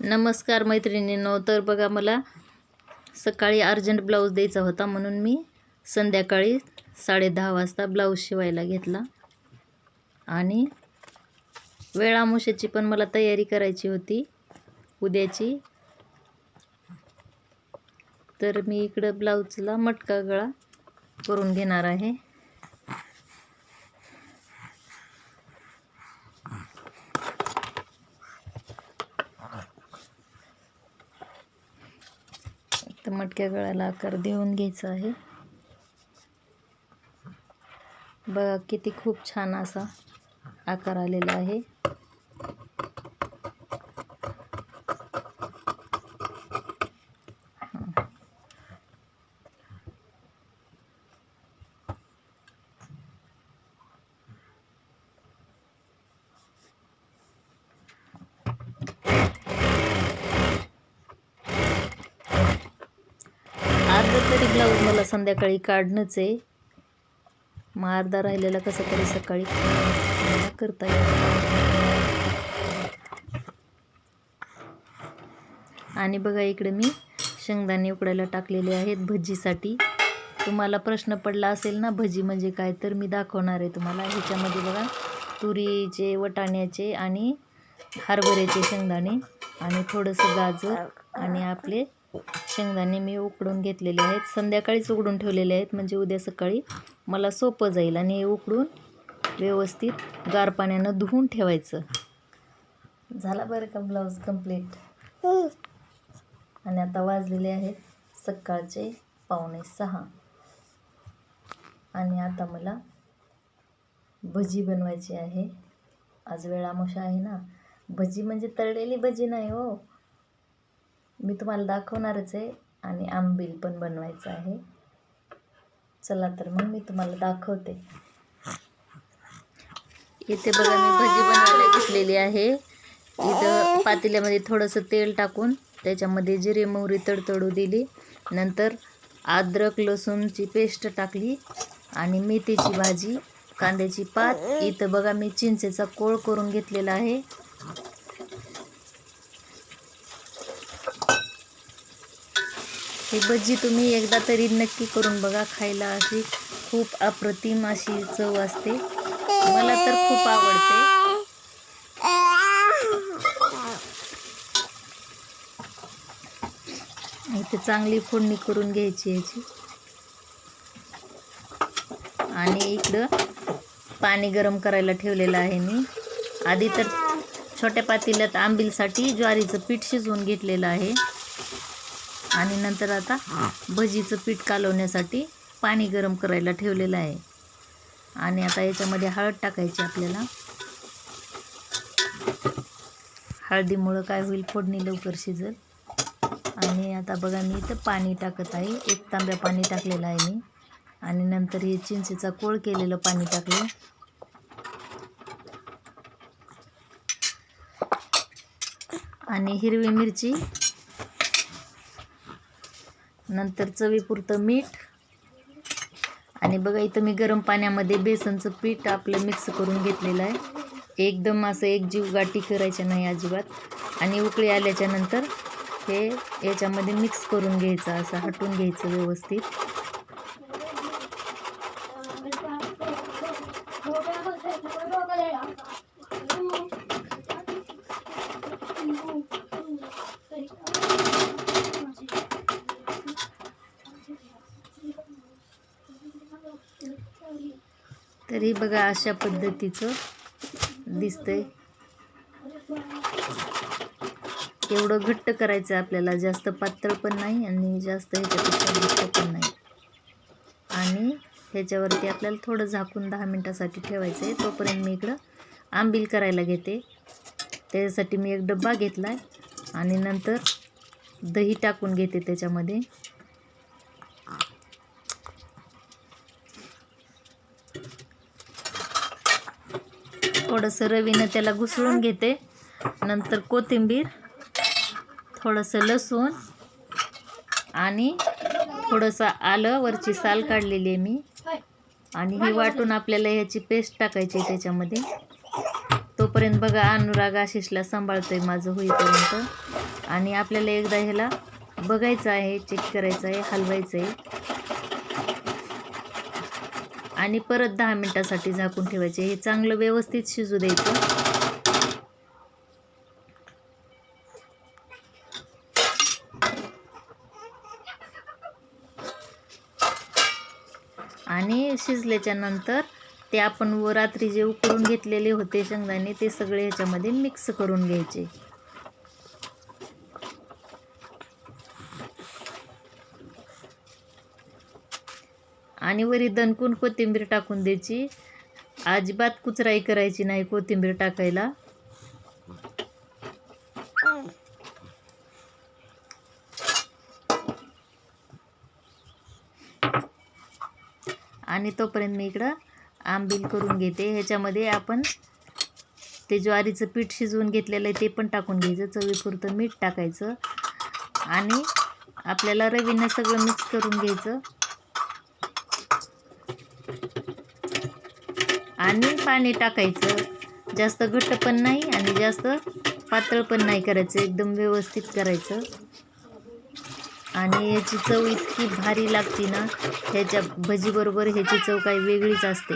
नमस्कार मैत्रिणींनो तर बघा मला सकाळी अर्जंट ब्लाऊज द्यायचा होता म्हणून मी संध्याकाळी साडे दहा वाजता ब्लाऊज शिवायला घेतला. आणि वेळामुशाची पण मला तयारी करायची होती उद्याची. तर मी इकडं ब्लाऊजला मटका गळा करून घेणार आहे. तर मटक्या गळ्याला आकार देऊन घ्यायचा आहे. बघा किती खूप छान असा आकार आलेला आहे. तरी ब्लाऊज मला संध्याकाळी काढणंच आहे. मग अर्धा राहिलेला कसं तरी सकाळी मला करता येईल. आणि बघा इकडे मी शेंगदाणे उकडायला टाकलेले आहेत भजीसाठी. तुम्हाला प्रश्न पडला असेल ना भजी म्हणजे काय? तर मी दाखवणार आहे तुम्हाला. ह्याच्यामध्ये बघा तुरीचे वटाण्याचे आणि हरभऱ्याचे शेंगदाणे आणि थोडंसं गाजर आणि आपले शेंगदाणे मी उकडून घेतलेले आहेत. संध्याकाळीच उकडून ठेवलेले आहेत म्हणजे उद्या सकाळी मला सोपं जाईल आणि हे उकडून व्यवस्थित गार पाण्यानं धुवून ठेवायचं. झाला बरं का ब्लाऊज कंप्लीट आणि आता वाजलेले आहेत सकाळचे पावणे सहा. आणि आता मला भजी बनवायची आहे. आज वेळामोशा आहे ना. भजी म्हणजे तळलेली भजी नाही हो. मी तुम्हाला दाखवणारच आहे आणि आंबील पण बनवायचं आहे. चला तर मग मी तुम्हाला दाखवते. इथे बघा मी भजी बनवायला घेतलेली आहे. इथं पातेल्यामध्ये थोडंसं तेल टाकून त्याच्यामध्ये जिरे मोहरी तडतडू दिली. नंतर अद्रक लसूणची पेस्ट टाकली आणि मेथीची भाजी कांद्याची पात. इथं बघा मी चिंचेचा कोळ करून घेतलेला आहे. ही भजी तुम्ही एकदा तरी नक्की करून बघा. खायला अशी खूप अप्रतिम अशी चव असते. मला तर खूप आवडते. इथे चांगली फोडणी करून घ्यायची याची. आणि इकडं पाणी गरम करायला ठेवलेलं आहे मी. आधी तर छोट्या पातेल्यात आंबीलसाठी ज्वारीचं पीठ शिजवून घेतलेलं आहे. आणि नंतर आता भजीचं पीठ कालवण्यासाठी पाणी गरम करायला ठेवलेलं आहे. आणि आता याच्यामध्ये हळद टाकायची आपल्याला. हळदीमुळं काय होईल फोडणी लवकर शिजल. आणि आता बघा मी इथं पाणी टाकत आहे. एक तांब्या पाणी टाकलेलं आहे मी. आणि नंतर हे चिंचेचा कोळ केलेलं पाणी टाकलं. आणि हिरवी मिरची नंतर चवीपुरतं मीठ. आणि बघा इथं मी गरम पाण्यामध्ये बेसनचं पीठ आपलं मिक्स करून घेतलेलं आहे. एकदम असं एक जीव गाठी करायच्या नाही अजिबात. आणि उकळी आल्याच्यानंतर हे याच्यामध्ये मिक्स करून घ्यायचं असं हटून घ्यायचं व्यवस्थित. तरी बघा अशा पद्धतीचं दिसतंय. एवढं घट्ट करायचं आहे आपल्याला. जास्त पातळ पण नाही आणि जास्त ह्याच्यापेक्षा घट्ट पण नाही. आणि ह्याच्यावरती आपल्याला थोडं झाकून दहा मिनटासाठी ठेवायचं आहे तोपर्यंत मी इकडं आंबील करायला घेते. त्याच्यासाठी मी एक डब्बा घेतला आहे आणि नंतर दही टाकून घेते त्याच्यामध्ये. थोडंसं रवीनं त्याला घुसळून घेते. नंतर कोथिंबीर थोडंसं लसूण आणि थोडंसं आलं वरची साल काढलेली आहे मी. आणि ही वाटून आपल्याला ह्याची पेस्ट टाकायची आहे त्याच्यामध्ये. तोपर्यंत बघा अनुराग आशिषला आहे माझं होईपर्यंत. आणि आपल्याला एकदा ह्याला बघायचं आहे चेक करायचं आहे हलवायचं आहे. आणि परत दहा मिनटासाठी झाकून ठेवायचे. हे चांगलं व्यवस्थित शिजू द्यायचं. आणि शिजल्याच्या नंतर ते आपण व रात्री जे उकळून घेतलेले होते शेंगदाणे ते सगळे ह्याच्यामध्ये मिक्स करून घ्यायचे. आणि वरी दणकून कोथिंबीर टाकून द्यायची. अजिबात कुचराई करायची नाही कोथिंबीर टाकायला. आणि तोपर्यंत मी इकडं आंबील करून घेते. ह्याच्यामध्ये आपण ते ज्वारीचं पीठ शिजवून घेतलेलं आहे ते पण टाकून घ्यायचं. चवीपुरतं मीठ टाकायचं. आणि आपल्याला रवीनं सगळं मिक्स करून घ्यायचं. आणि पाणी टाकायचं. जास्त घट्ट पण नाही आणि जास्त पातळ पण नाही करायचं. एकदम व्यवस्थित करायचं. आणि ह्याची चव इतकी भारी लागते ना ह्याच्या भजीबरोबर ह्याची चव काही वेगळीच असते.